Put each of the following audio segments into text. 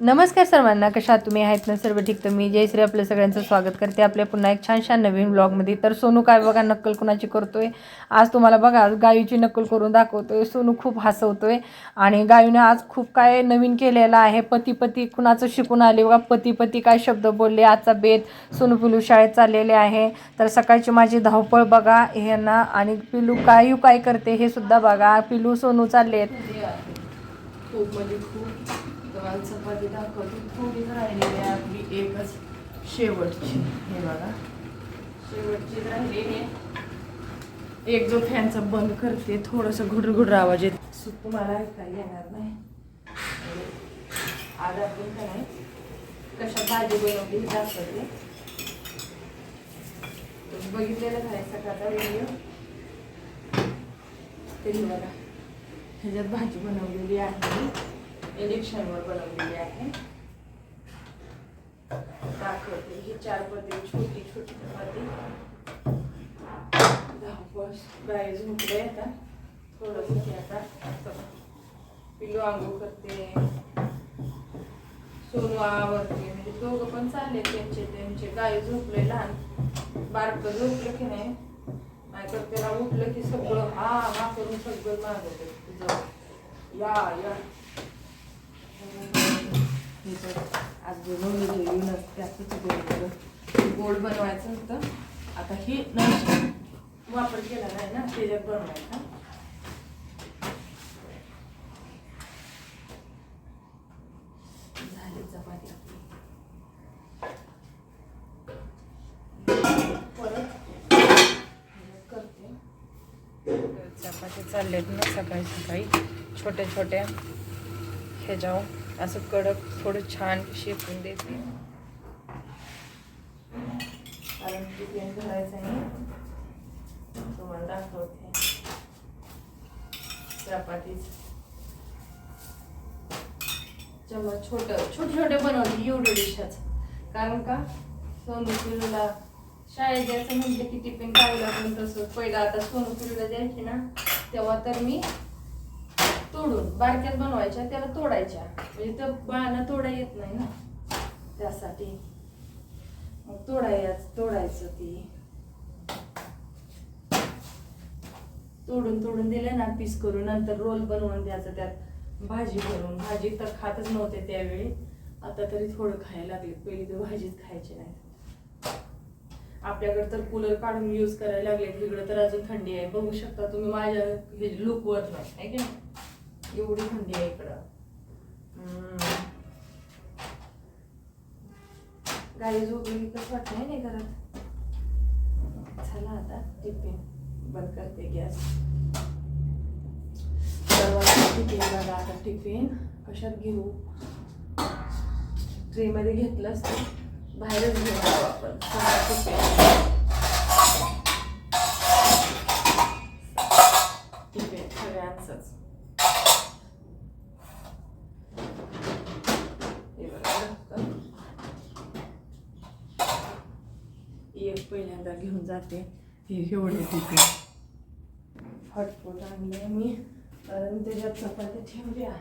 नमस्कार सर्वांना कशा तुम्ही? आहेत ना सर्व ठीक? तर मी जयश्री आपलं सगळ्यांचं स्वागत करते आपल्या पुन्हा एक छान छान नवीन ब्लॉगमध्ये तर सोनू काय बघा नक्कल कुणाची करतोय? आज तुम्हाला बघा गायूची नक्कल करून दाखवतोय. सोनू खूप हसवतोय आणि गायूने आज खूप काय नवीन केलेलं आहे. पती पती कुणाचं शिकून आले? बघा पती पती काय शब्द बोलले? आजचा बेत सोनू पिलू शाळेत चाललेले आहे. तर सकाळची माझी धावपळ बघा ह्यांना आणि पिलू कायू काय करते हे सुद्धा बघा. पिलू सोनू चालले खूप म्हणजे खूप तुम्हाला चपाती दाखवतो. थोडीच राहिलेली आहे आपली एकच शेवटची. हे बघा. शेवटची राहिलेली एक जो फॅनचा बंद करते थोडंसं घुडघुड आवाज येत. सुट तुम्हाला ऐकायला येणार नाही. आज आपण काय कशा भाजी बनवली हे दाखवते. तुम्ही बघितलेलं आहे सकाळचा व्हिडिओ तरी बघा. ह्याच्यात भाजी बनवलेली आहे. इलेक्शनवर बनवलेली आहे. दाखवते. ही चार पती छोटी छोटी चपाती धावपळ गाय झोपले आता. थोडंसं हे आता पिलो पिलू आंघोळ करते. सोनू आवरते. म्हणजे दोघं पण चालले त्यांचे त्यांचे. गाय झोपले लहान. बारकं झोपलं की नाही. नाहीतर त्याला उठलं की सगळं हा हा करून सगळं मागवते. तुझं या या. आज बनवलं जेवण त्याचंच गोड गोड बनवायचं होतं. आता हे नाही वापर केला नाही ना त्याच्यात बनवायचा. झाली चपाती परत करते. चपाती चाललेत ना सकाळी सकाळी. छोट्या छोट्या ह्याच्यावर असं कडक थोडं छान शेकून देते. कारण चिकन भरायचं आहे तुम्हाला दाखवते. चपातीच. चमच छोट छोटे छोटे बनवले एवढे डिशच. कारण का? सोनू पिलूला शाळेत जायचं म्हटलं की टिफिन काढला पण तसं. पहिलं आता सोनू पिलूला द्यायचे ना तेव्हा तर मी तोडून बारक्यात बनवायच्या त्याला तोडायच्या. म्हणजे त्या बाळांना तोडा येत नाही ना. त्यासाठी. मग तोडायच तोडायचं ती. तोडून तोडून दिले ना पीस करून नंतर रोल बनवून द्यायचं त्यात. भाजी भरून भाजी तर खातच नव्हते त्यावेळी. आता तरी थोडं खायला लागले पहिली तर भाजीच खायची नाही. आपल्याकडे तर कूलर काढून यूज करायला लागले तिकडे तर अजून थंडी आहे. बघू शकता तुम्ही माझ्या हे लुकवर आहे की नाही? एवढी थंडी आहे इकडं. गाई झोपली कसं वाटत नाही घरात. झाला आता टिफिन. बंद करते गॅस. टिफिन बघा आता टिफिन. कशात घेऊ? ट्रेमध्ये घेतलं असतं. बाहेरच घेऊन आपण. पहिल्यांदा घेऊन जाते. हे एवढे तिथे. हटपट आणले मी. कारण त्याच्यात चपात्या ठेवल्या.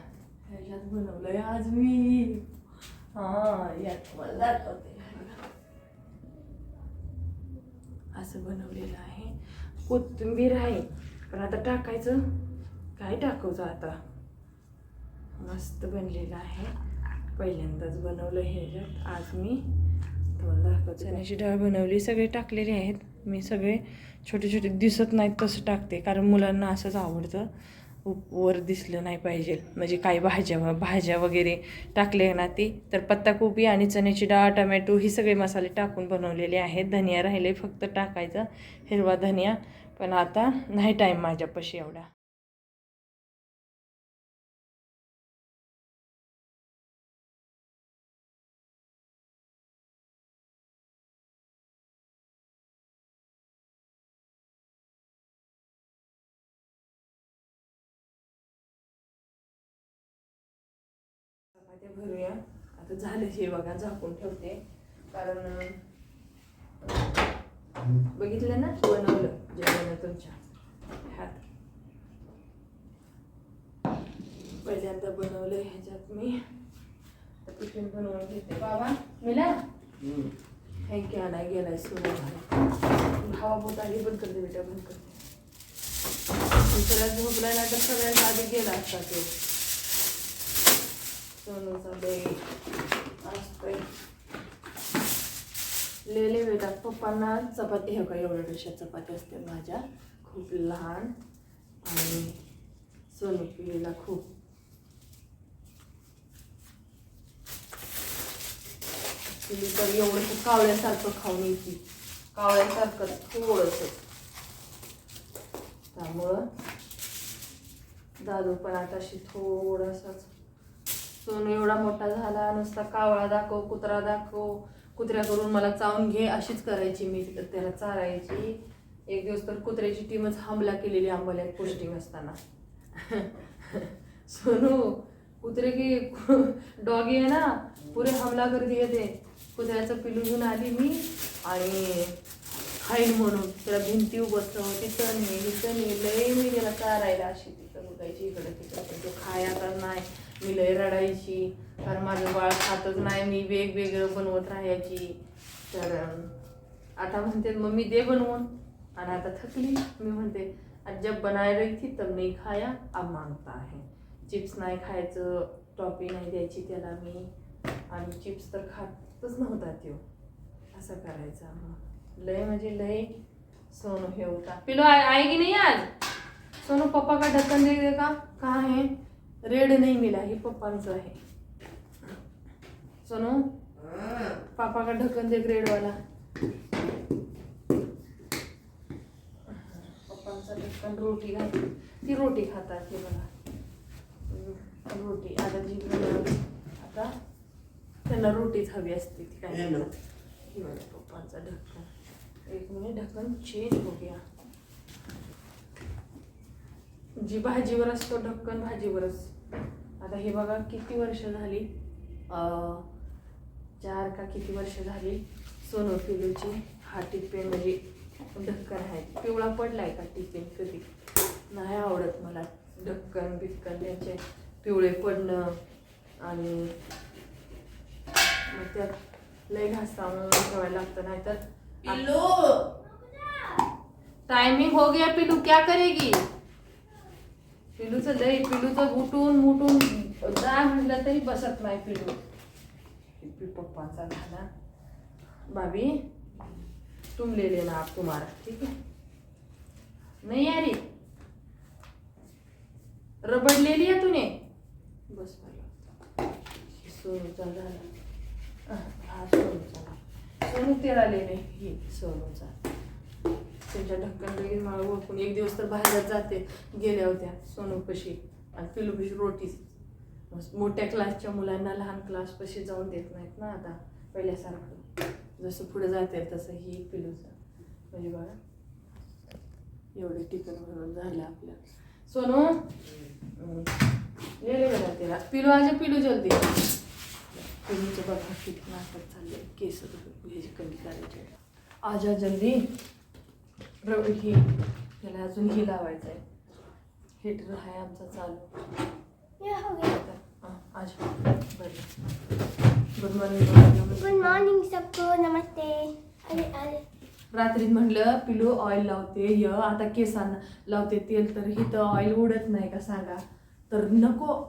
ह्याच्यात बनवलंय आज मी. हां यात मला दाखवते. असं बनवलेलं आहे. कोथिंबीर आहे. पण आता टाकायचं. काय टाकायचं आता? मस्त बनलेलं आहे. पहिल्यांदाच बनवलं ह्याच्यात. आज मी चण्याची डाळ बनवली सगळे टाकलेले आहेत. मी सगळे छोटे छोटे दिसत नाहीत तसं टाकते कारण मुलांना असंच आवडतं. उप- वर दिसलं नाही पाहिजे म्हणजे काही भाज्या भाज्या वगैरे टाकले ना ती तर पत्ताकोबी आणि चण्याची डाळ टमॅटो ही सगळे मसाले टाकून बनवलेले आहेत. धनिया राहिले फक्त टाकायचं हिरवा धनिया. पण आता नाही टाईम माझ्यापाशी एवढा. चपात्या भरूया. आता झालं हे बघा झाकून ठेवते. कारण बघितलं ना बनवलं जेवण तुमच्या हात. पहिल्यांदा बनवलं ह्याच्यात मी. टिफिन बनवून घेते. बाबा मिला? थँक्यू आणाय गेलाय सुरू हवा बहुत आली बंद करते बेटा बंद करते. दुसऱ्या झोपलाय नाही तर सगळ्यात आधी गेला असता ते. सोनूचा बॅग असतोय लेले बेटा पप्पांना चपाती हे का एवढ्या चपाती असते माझ्या खूप लहान आणि सोनू पिलीला खूप पिली तर एवढं कावळ्यासारखं खाऊन येते कावळ्यासारखं थोडंसं त्यामुळं दादू पण आता अशी थोडासाच सोनू एवढा मोठा झाला नुसता कावळा दाखव कुत्रा दाखव कुत्र्याकडून मला चावून घे अशीच करायची मी तिथं त्याला चारायची. एक दिवस तर कुत्र्याची टीमच हमला केलेली आम्हाला पोस्टिंग असताना. सोनू कुत्रे की डॉगी आहे ना पुरे हमला करते येते कुत्र्याचं पिलू घेऊन आली मी आणि खाईन म्हणून. त्याला भिंती बसव तिथं नाही तिथं नाही लय मी त्याला चारायला अशी तिथं बघायची इकडं तिकडं तो खाया तर नाही. मी लय रडायची. कारण माझं बाळ खातच नाही. मी वेगवेगळं बनवत राहायची. तर आता म्हणते मम्मी दे बनवून. आणि आता थकली. मी म्हणते आज जब बनाय रही थी तब नाही खाया अब मांगता आहे. चिप्स नाही खायचं. टॉपी नाही द्यायची त्याला मी. आणि चिप्स तर खातच नव्हता तो असं करायचा मग लय म्हणजे लय सोनू हे होता. पिलो आहे की नाही आज? सोनू पप्पा का ढक्कन दे दे का? कहाँ है रेड नहीं मिला हे पप्पांचं आहे. सोनू पापा का ढक्कन दे ग्रेड वाला पप्पांचा ढक्कन रोटी घातली ती रोटी खातात ते बघा हम्म, रोटी. आता जी आता त्यांना रोटीच हवी असते ती काय पप्पांचा ढक्कन एक मिनिट ढक्कन चेंज हो गया जी भाजीवर असतो ढक्कन भाजीवरच. आता हे बघा किती वर्ष झाली? चार का किती वर्ष झाली सोनू पिलूची हा टिफिन म्हणजे ढक्कन आहे. पिवळा पडलाय का टिफिन कधी? नाही आवडत मला. ढक्कन बिक्कन त्यांचे पिवळे पडणं आणि मग त्यात लय घासता म्हणून ठेवायला लागतं नाहीतर टाइमिंग हो गया पिलू क्या करेगी? पिलूचं लय पिलूचं उठून मुठून जा म्हणलं तरी बसत नाही पिलू. पी पप्पाचा झाला. भाभी तुम ले लेना आप तुम्हारा ठीक है नहीं यारी रबड़ ले लिया तूने. बस भाई सोनूचा झाला. हा सोनूचा. सोनू तेरा ले ले ये सोनूचा. त्यांच्या ढक्कन लगेच मला ओळखून एक दिवस तर बाहेरच जाते गेल्या होत्या सोनूपशी आणि पिलूपशी रोटीच मोठ्या क्लासच्या मुलांना लहान क्लासपाशी जाऊन देत नाहीत ना आता पहिल्यासारखं. जसं पुढे जाते तसं ही पिलूचं. म्हणजे बघा एवढे टिकन भरून झालं आपलं. सोनू? गेले बघा ले पिलू आज पिलू जलदी. पिलूचं बघा किती नाटक चाललंय. केस ह्याची कमी करायचे आजा जल्दी? रवी ही त्याला अजून ही लावायचं आहे हिटर आहे आमचा चालू. ये हो गया हां आज. बरं. गुड मॉर्निंग गुड मॉर्निंग सबको. नमस्ते. अरे अरे. रात्रीत म्हणलं पिलू ऑइल लावते य आता केसांना लावते तेल तर हिथं ऑइल उडत नाही का सांगा? तर नको.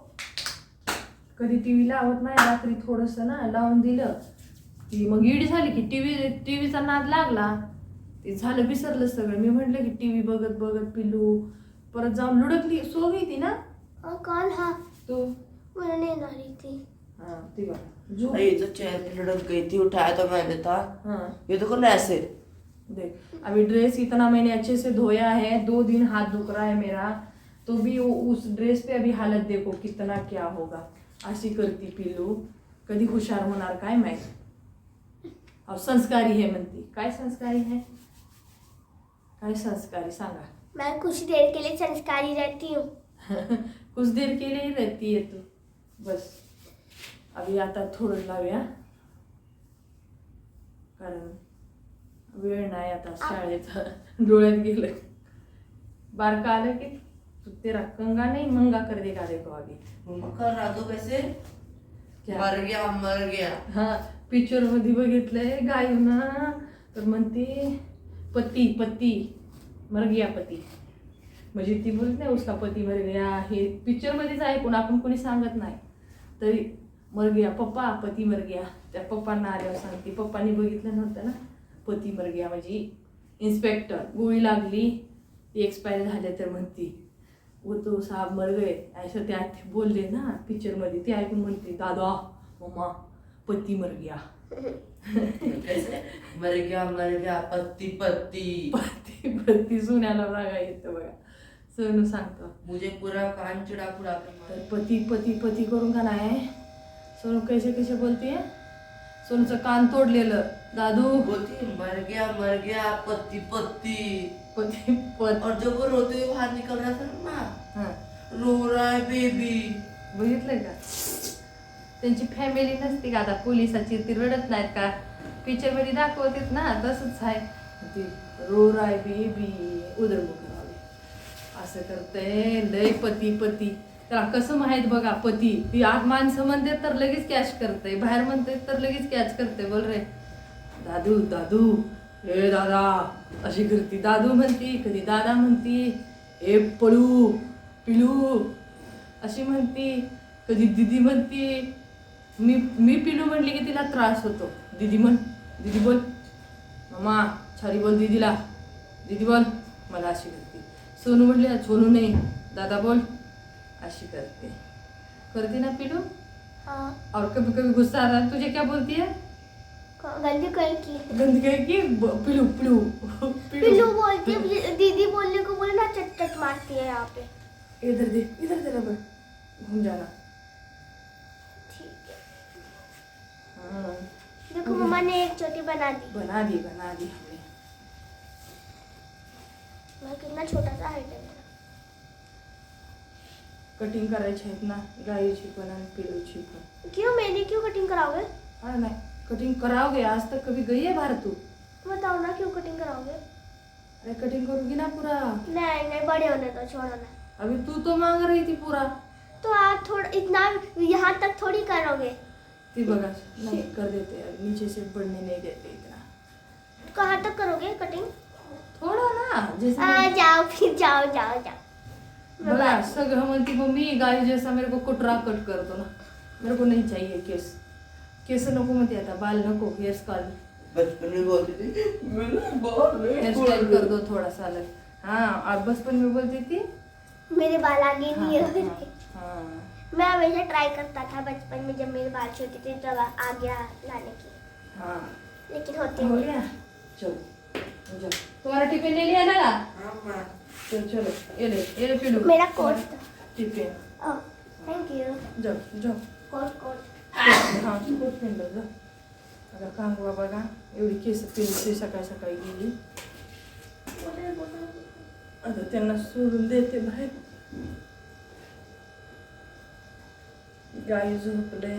कधी टी व्ही लावत नाही रात्री थोडंसं ना लावून दिलं. ती मग इडी झाली की टी व्ही टी व्हीचा नाद लागला. ते झालं विसरलं सगळं. मी म्हटलं की टी व्ही बघत बघत पिलू परत जाऊन लुडकली. सो गई ती ना कौन हा. तो? मुझे नहीं थी हाँ ती बघा. झोप. ये तो चेयर पे लुढ़क गई थी उठाया तो मैंने था हाँ. ये देखो ना ऐसे देख अभी ड्रेस इतना मैंने अच्छे से धोया है दो दिन हाथ दुख रहा है मेरा. तो भी वो उस ड्रेस पे अभी हालत देखो कितना क्या होगा. अशी करती पिलू कधी हुशार होणार काय माहीत? अहो संस्कारी है म्हणती. काय संस्कारी है? काय संस्कारी सांगा. मैं कुछ देर के लिए संस्कारी रहती हूँ. कुछ देर के लिए ही रहती है तू. बस. अभी आता थोडं लावूया कारण वेळ नाही आता शाळेचा डोळ्यात गेलं. बारका आलं की तू तेरा कंगा नाही मंगा कर देगा देखो अभी मकर रहा दो वैसे क्या? मर गया मर गया. हा पिक्चरमध्ये बघितलंय गायना तर म्हणते पती पती. मर पती म्हणजे ती बोलत नाही उसका पती मर हे पिक्चरमध्येच आहे ऐकून आपण कोणी सांगत नाही. तरी मर पप्पा पती मर त्या पप्पांना आल्यावर सांगते. पप्पांनी बघितलं नव्हतं ना? पती मर म्हणजे इन्स्पेक्टर गोळी लागली ती एक्सपायर झाल्या तर म्हणती वो तो साहेब मर गए असं त्यात बोलले ना पिक्चरमध्ये ते ऐकून म्हणते दादा मम्मा पती मर गया मर गया मर गया पत्ती पत्ती पती पती सुन्याला रागा येतं बघा. सोनू सांगतो. मुझे पूरा कान चिड़ा पुड़ा तर. पती पती पती करून का नाही? सोनू कैसे कैसे बोलते सोनूचं कान तोडलेलं. दादू. बोलती मर गया मर गया पत्ती पत्ती. पती पत और जब वो रोते हुए बाहर निकल रहा था ना हां. रो रहा है बेबी बघितलंय का? त्यांची फॅमिली नसते का? आता पोलिसाची ती रडत नाहीत का? पिक्चरमध्ये दाखवतात ना तसंच आहे. ती रो राय बेबी उदरमुख असं करतंय लय पती पती. त्याला कसं माहीत बघा पती. ती आत माणसं म्हणते तर लगेच कॅच करते बाहेर म्हणते तर लगेच कॅच करते बोल रे. दादू दादू. हे दादा अशी करती. दादू म्हणती कधी दादा म्हणती हे पळू पिलू. अशी म्हणती. कधी दिदी म्हणती मी मी पिलू म्हणली की तिला त्रास होतो. दिदी म्हण दिदी बोल. मम्मा छारी बोल दीदीला. दीदी बोल मला अशी करते. सोनू म्हणली सोनू नाही. दादा बोल अशी करते. करते ना पिलू? हाँ. और कभी कभी गुस्सा आ रहा है. तुझे क्या बोलती है? गंदी कहीं की. गंदी कहे की? ब- पिलू पिलू बोलती है दीदी बोलने को बोले ना चट चट मारती है यहाँ पे. इधर दे इधर दे रबर घूम जाना. देखो मम्मा ने एक चोटी बना दी. बना दी बना दी हमने। मैं कितना छोटा सा हाइट है कटिंग करायची आहेत ना गाईची पण आणि पिलूची पण क्यों मेरी क्यों कटिंग कराओगे? हा नाही कटिंग कराओगे आज तक कभी गई है बाहर तू? बताओ ना क्यों कटिंग कराओगे? अरे कटिंग करूंगी ना पूरा। नहीं नहीं बड़े होने दो छोड़ो ना। अभी तू तो मांग रही थी पूरा। तो आप थोड़ा इतना यहाँ तक थोड़ी करोगे? ती बघा नहीं। कर देते अब नीचे से बढ़ने नहीं देते इतना। कहाँ तक करोगे कटिंग थोड़ा ना जैसे आ, जाओ फिर जाओ जाओ जाओ। मैं बघा बात- सगळं म्हणती मम्मी गाय जैसा मेरे को कुटरा कट कर दो ना। मेरे को नहीं चाहिए केस। केस नको म्हणते आता बाल नको हेयर स्टाइल बचपन में बोलती थी मेरे बाल हेयर स्टाइल कर दो थोड़ा सा अलग। हाँ और बचपन में बोलती थी? मेरे बाल आगे हाँ, नहीं हाँ, होते हाँ। मैं हमेशा ट्राई करता था बचपन में जब मेरे बाल छोटे थे तब आगे लाने की। हाँ। लेकिन होते हो गया। चलो तुम्हारा टिफ़िन ले लिया ना हाँ चलो चलो। ये ले ये ले पिलू मेरा कोट था। टिफ़िन ओह थैंक यू जाओ जाओ। कोट कोट हाँ कोट पिन लो जाओ आता कांगवा बघा एवढी केस पिलची सकाळी सकाळी गेली आता त्यांना सोडून देते बाहेर गाई झोपले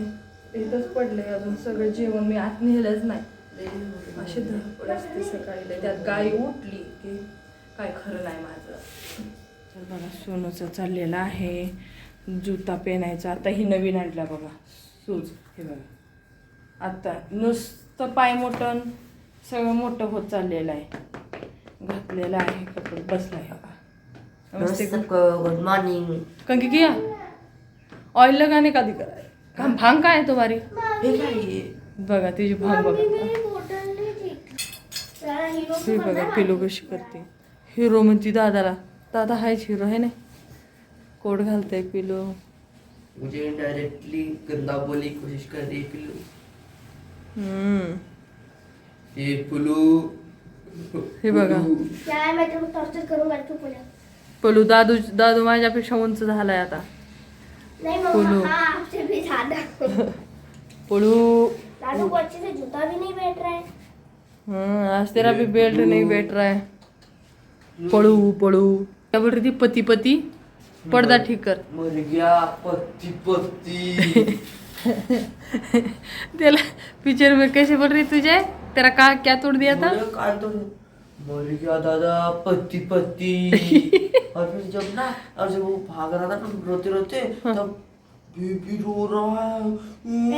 इथंच पडले अजून सगळं जेवण मी आत नेलंच नाही. अशी धडपड असते सकाळी. त्यात गाय उठली की काय खरं नाही माझं. तर बघा सोनूचं चाललेलं आहे. जुता पेनायचा. आता ही नवीन आणला बघा शूज हे बघा. आता नुसतं पाय मोठं सगळं मोठं होत चाललेलं आहे. घातलेलं आहे कपडे. बसला आहे बघा नमस्ते गुड मॉर्निंग. कंकी किया? ऑइल लगाने का दिख रहा है। हम भांग का है तुम्हारी? हे काय आहे? बघा तिची भांग बघा। हे बघा पिलो कशी करते. हिरो म्हणती दादाला दादा हायच हिरो आहे ना. कोट घालते पिलो मुझे इनडायरेक्टली गंदा बोलने की कोशिश कर रही है पिल्लू. हम्म. ये पुलू हे बघा. क्या है मैं तेरे को टॉर्चर पलू दादू दादू माझ्यापेक्षा उंच झालाय आता. नहीं बोलो। मम्मा हाँ आपसे भी ज्यादा पळू दादू को अच्छे से जूता भी नहीं बैठ रहा. है हम्म, आज तेरा भी बेल्ट नहीं बैठ रहा. है पळू पळू क्या बोल रही थी? पति पति. पर्दा ठीक कर. मर गया पत्ती पत्ती त्याला पिक्चर में कैसे बोल रही तुझे? तेरा का क्या तोड़ दिया था? मेरा कान तो दादा पत्ती पत्ती और फिर जब ना और जब वो भाग रहा था ना रोते रोते तब बेबी रो रहा है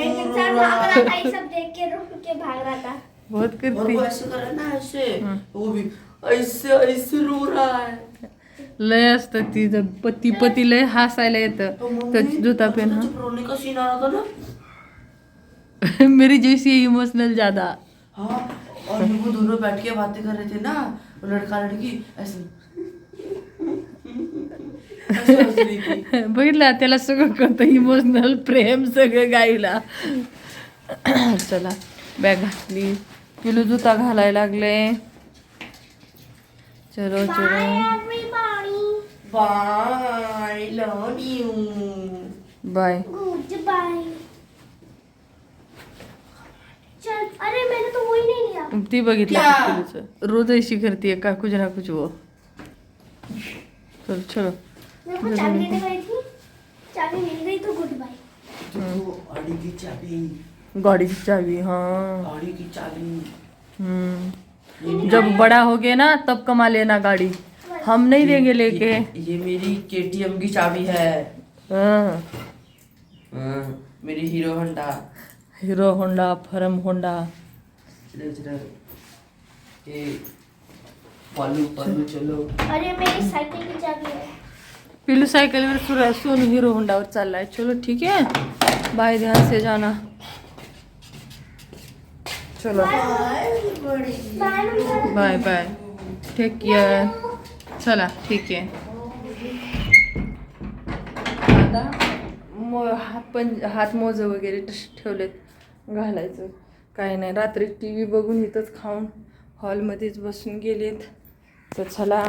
एक रो इंसान रहा भाग है रहा था ये सब देख के रुक के भाग रहा था बहुत और करते वो ऐसे करे ना ऐसे हाँ. वो भी ऐसे ऐसे रो रहा है लय असतं तिचं पती पती लय हसायला येतं तो जुता पेन तो जब रोने का सीन आ रहा था ना हाँ मेरी जैसी इमोशनल ज्यादा हाँ और वो दोनों बैठ के बातें कर रहे थे ना वो लड़का लड़की ऐसे। बघितलं त्याला सगळं कळतं इमोशनल प्रेम सगळं गाईला चला बॅग घातली पिलू जुता घालायला लागले। चलो चलो। Bye love you bye goodbye चल अरे मैंने तो ती बघितलं रोज ऐशी करते का? कुछ ना कुछ वो. चलो चलो. मेरे को चाबी लेने गई थी चाबी मिल गई तो गुड बाय देखो गाड़ी की चाबी हाँ. गाड़ी की चाबी हम्म जब बड़ा हो गया ना तब कमा लेना गाड़ी. हम नहीं देंगे लेके. ये, मेरी केटीएम की चाबी है। हाँ। हाँ, मेरी Hero Honda Hero Honda firm Honda ये पालू पालू चलो। अरे मेरी साइकिल की चाबी है। पिल्लू साइकिल वर सुरा सोनू हिरो होंडावर चाललाय चलो ठीक है? बाय ध्यान से जाना। चलो। Bye. Bye bye. Take care चला ठीक आहे आता मो हात पण हात मोज वगैरे ठेवलेत. घालायचं. काय नाही. रात्री टी व्ही बघून इथंच खाऊन हॉलमध्येच बसून गेलेत. तर चला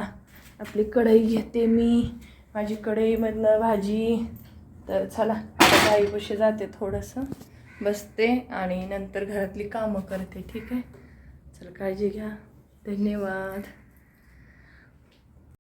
आपली कढई घेते मी. माझी कढईमधनं भाजी. तर चला गाईपाशी जाते थोडंसं. बसते आणि नंतर घरातली कामं करते ठीक आहे? चला काळजी घ्या. धन्यवाद.